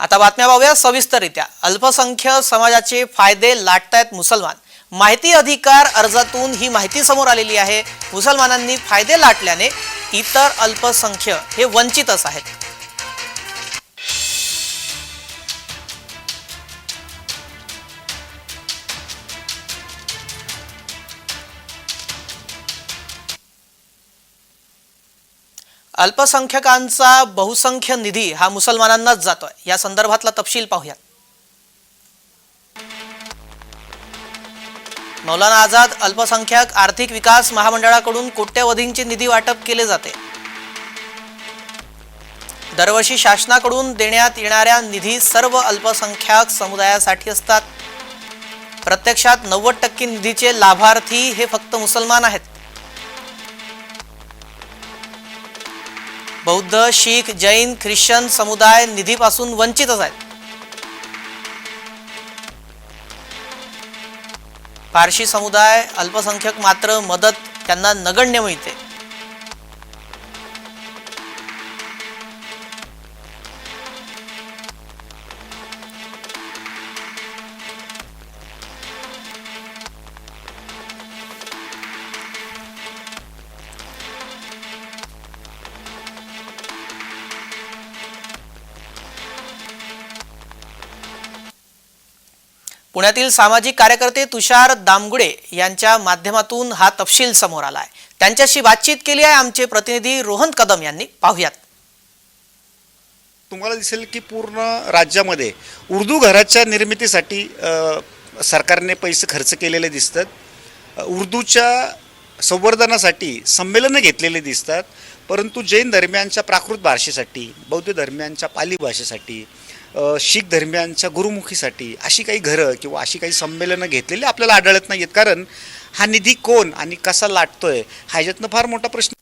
आता बातम्या पाहूया सविस्तररित्या. अल्पसंख्य समाजाचे फायदे लाटतायत मुसलमान. माहिती अधिकार अर्जातून ही माहिती समोर आलेली आहे. मुसलमानांनी फायदे लाटल्याने इतर अल्पसंख्य हे वंचितच आहेत. अल्पसंख्यकांचा बहुसंख्य निधी हा मुसलमानांनाच जातोय. या संदर्भातला तपशील पाहूयात. मौलाना आझाद अल्पसंख्याक आर्थिक विकास महामंडळाकडून कोट्यवधींचे निधी वाटप केले जाते. दरवर्षी शासनाकडून देण्यात येणाऱ्या निधी सर्व अल्पसंख्याक समुदायासाठी असतात. प्रत्यक्षात नव्वद टक्के निधीचे लाभार्थी हे फक्त मुसलमान आहेत. बौद्ध शीख जैन ख्रिश्चन समुदाय निधीपासून वंचितच आहेत. पारशी समुदाय अल्पसंख्यक मात्र मदत त्यांना नगण्य मिळते. पुण्यातील सामाजिक कार्यकर्ते तुषार दामगुडे यांच्या माध्यमातून हा तपशील समोर आला आहे त्यांच्याशी बातचीत केली आहे आमचे प्रतिनिधी रोहन कदम यांनी. पाहूयात. तुम्हाला दिसेल की पूर्ण राज्यामध्ये उर्दू घराच्या निर्मितीसाठी सरकारने पैसे खर्च केलेले दिसतात. उर्दूच्या संवर्धनासाठी संमेलनं घेतलेले दिसतात. परंतु जैन धर्मियांच्या प्राकृत भाषेसाठी बौद्ध धर्मियांच्या पाली भाषेसाठी शीख धर्मियांच्या गुरुमुखीसाठी अशी काही घरं किंवा अशी काही संमेलनं घेतलेली आपल्याला आढळत नाही आहेत कारण हा निधी कोण आणि कसा लाटतोय ह्याच्यातनं फार मोठा प्रश्न